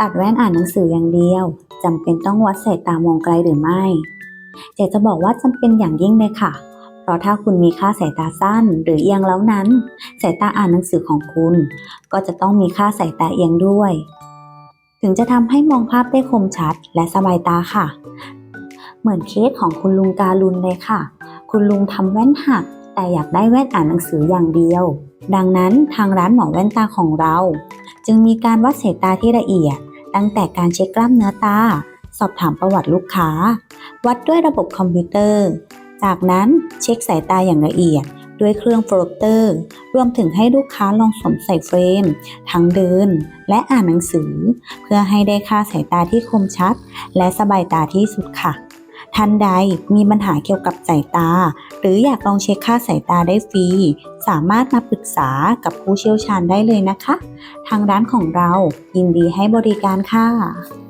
ตัดแว่นอ่านหนังสืออย่างเดียวจำเป็นต้องวัดสายตามองไกลหรือไม่เจ๊จะบอกว่าจำเป็นอย่างยิ่งเลยค่ะ เพราะถ้าคุณมีค่าสายตาสั้นหรือเอียงแล้วนั้น สายตาอ่านหนังสือของคุณ ก็จะต้องมีค่าสายตาเอียงด้วย ถึงจะทำให้มองภาพได้คมชัดและสบายตาค่ะ เหมือนเคสของคุณลุงการุณเลยค่ะ คุณลุงทำแว่นหัก แต่อยากได้แว่นอ่านหนังสืออย่างเดียว ดังนั้นทางร้านหมอแว่นตาของเรา จึงมีการวัดสายตาที่ละเอียด ตั้งแต่การเช็คกล้ามเนื้อตา สอบถามประวัติลูกค้า วัดด้วยระบบคอมพิวเตอร์ จากนั้นเช็คสายตาอย่างละเอียดด้วยเครื่องโฟลเตอร์ รวมถึงให้ลูกค้าลองสวมใส่เฟรม ทั้งเดิน และอ่านหนังสือ เพื่อให้ได้ค่าสายตาที่คมชัด และสบายตาที่สุดค่ะ ท่านใดมีปัญหาเกี่ยวกับสายตา หรืออยากลองเช็คค่าสายตาได้ฟรี สามารถมาปรึกษากับผู้เชี่ยวชาญได้เลยนะคะ ทางร้านของเรายินดีให้บริการค่ะ